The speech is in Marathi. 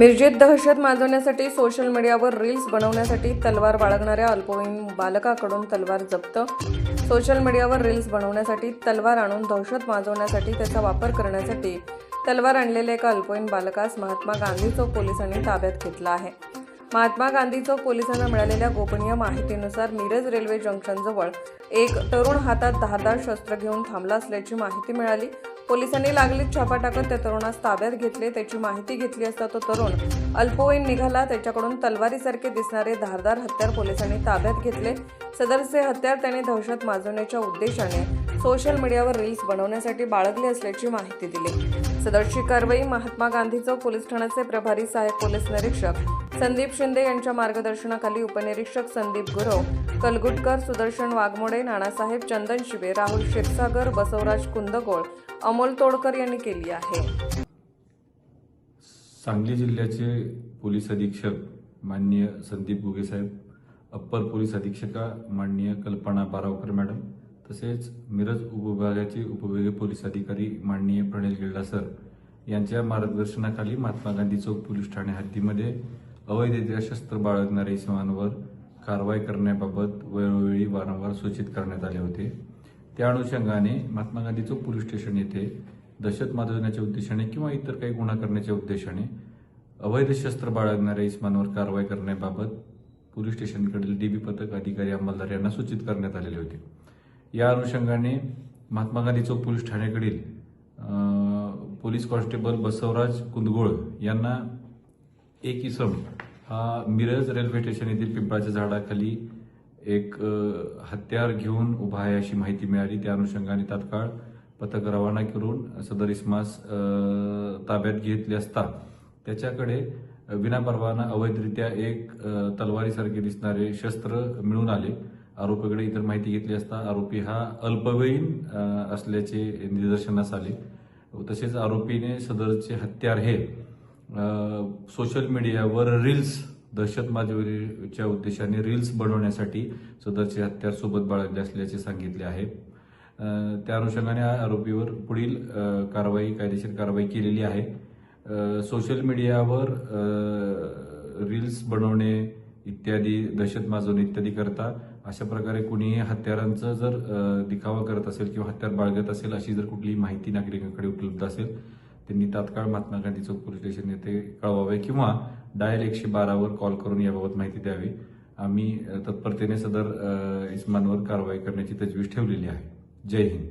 मिरजेत दहशत माजवण्यासाठी सोशल मीडियावर रील्स बनवण्यासाठी तलवार बाळगणाऱ्या अल्पवयीन बालकाकडून तलवार जप्त. सोशल मीडियावर रील्स बनवण्यासाठी तलवार आणून दहशत माजवण्यासाठी त्याचा वापर करण्यासाठी तलवार आणलेल्या एका अल्पवयीन बालकास महात्मा गांधी चौक पोलिसांनी ताब्यात घेतला आहे. महात्मा गांधी चौक पोलिसांना मिळालेल्या गोपनीय माहितीनुसार मिरज रेल्वे जंक्शनजवळ एक तरुण हातात धारदार शस्त्र घेऊन थांबला असल्याची माहिती मिळाली. पोलिसांनी लागलीच छापा टाकत त्या तरुणास ताब्यात घेतले. त्याची माहिती घेतली असता तो तरुण अल्पवयीन निघाला. त्याच्याकडून तलवारीसारखे दिसणारे धारदार हत्यार पोलिसांनी ताब्यात घेतले. सदरचे हत्यार त्याने दहशत माजवण्याच्या उद्देशाने सोशल मीडियावर रील्स बनवण्यासाठी बाळगले असल्याची माहिती दिली. सदरची कारवाई महात्मा गांधी चौक पोलीस ठाण्याचे प्रभारी सहाय्यक पोलीस निरीक्षक संदीप शिंदे यांच्या मार्गदर्शनाखाली उपनिरीक्षक संदीप गुरव कलगुटकर सुदर्शन वाघमोडे नानासाहेब चंदन शिबे राहुल क्षीरसागर बसवराज कुंदगोळ अमोल तोडकर यांनी केली आहे. सांगली जिल्ह्याचे पोलीस अधीक्षक माननीय संदीप गुगे साहेब अप्पर पोलीस अधीक्षका माननीय कल्पना बारावकर मॅडम तसेच मिरज उपविभागाचे उपविभागीय पोलीस अधिकारी माननीय प्रणील गिल्डा सर यांच्या मार्गदर्शनाखाली महात्मा गांधी चौक पोलीस ठाणे हद्दीमध्ये अवैधरित्या शस्त्र बाळगणाऱ्या इसमांवर कारवाई करण्याबाबत वेळोवेळी वारंवार सूचित करण्यात आले होते. त्या अनुषंगाने महात्मा गांधी चौक पोलीस स्टेशन येथे दहशत माजवण्याच्या उद्देशाने किंवा इतर काही गुन्हा करण्याच्या उद्देशाने अवैध शस्त्र बाळगणाऱ्या इसमांवर कारवाई करण्याबाबत पोलीस स्टेशनकडील डीबी पथक अधिकारी अंमलदार यांना सूचित करण्यात आलेले होते. या अनुषंगाने महात्मा गांधी चौक पोलीस ठाण्याकडील पोलीस कॉन्स्टेबल बसवराज कुंदगोळ यांना एक इसम हा मिरज रेल्वे स्टेशन येथील पिंपळाच्या झाडाखाली एक हत्यार घेऊन उभा आहे अशी माहिती मिळाली. त्या अनुषंगाने तात्काळ पथक रवाना करून सदर इस्मास ताब्यात घेतले असता त्याच्याकडे विनापरवाना अवैधरित्या एक तलवारीसारखे दिसणारे शस्त्र मिळून आले. आरोपीकडे इतर माहिती घेतली असता आरोपी हा अल्पवयीन असल्याचे निदर्शनास आले. तसेच आरोपीने सदरचे हत्यार हे सोशल मीडियावर रील्स दहशत माजवण्याच्या उद्देशाने रील्स बनवण्यासाठी सदरचे हत्यार सोबत बाळगले असल्याचे सांगितले आहे. त्या अनुषंगाने या आरोपीवर पुढील कारवाई कायदेशीर कारवाई केलेली आहे. सोशल मीडियावर रील्स बनवणे इत्यादी दहशत माजवणे इत्यादी करता अशा प्रकारे कुणीही हत्यारांचं जर दिखावा करत असेल किंवा हत्यार बाळगत असेल अशी जर कुठलीही माहिती नागरिकांकडे उपलब्ध असेल त्यांनी तात्काळ महात्मा गांधी चौक पोलीस स्टेशन येथे कळवावे किंवा डायल एकशे बारावर कॉल करून याबाबत माहिती द्यावी. आम्ही तत्परतेने सदर इस्मानवर कारवाई करण्याची तजवीज ठेवलेली आहे. जय हिंद.